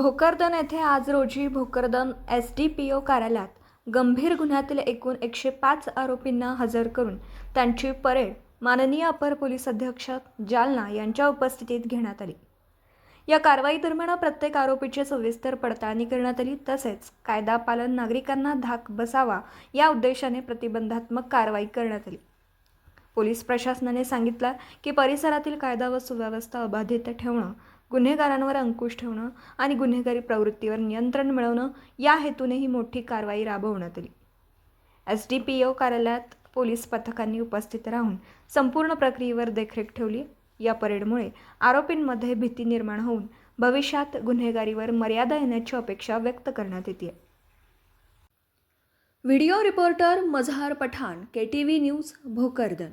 भोकरदन येथे आज रोजी Bhokardan S D P O कार्यालयात गंभीर गुन्ह्यातील एकूण एकशे पाच आरोपींना हजर करून त्यांची परेड माननीय अपर पोलीस अधीक्षक जालना यांच्या उपस्थितीत घेण्यात आली. या कारवाई दरम्यान प्रत्येक आरोपीची सविस्तर पडताळणी करण्यात आली तसेच कायदा पालन नागरिकांना धाक बसावा या उद्देशाने प्रतिबंधात्मक कारवाई करण्यात आली. पोलीस प्रशासनाने सांगितलं की परिसरातील कायदा व सुव्यवस्था अबाधित ठेवणं गुन्हेगारांवर अंकुश ठेवणं आणि गुन्हेगारी प्रवृत्तीवर नियंत्रण मिळवणं या हेतूने ही मोठी कारवाई राबवण्यात आली. एस डी पी ओ कार्यालयात पोलीस पथकांनी उपस्थित राहून संपूर्ण प्रक्रियेवर देखरेख ठेवली. या परेडमुळे आरोपींमध्ये भीती निर्माण होऊन भविष्यात गुन्हेगारीवर मर्यादा येण्याची अपेक्षा व्यक्त करण्यात येते video reporter Mazhar Pathan K T V news Bhokardan.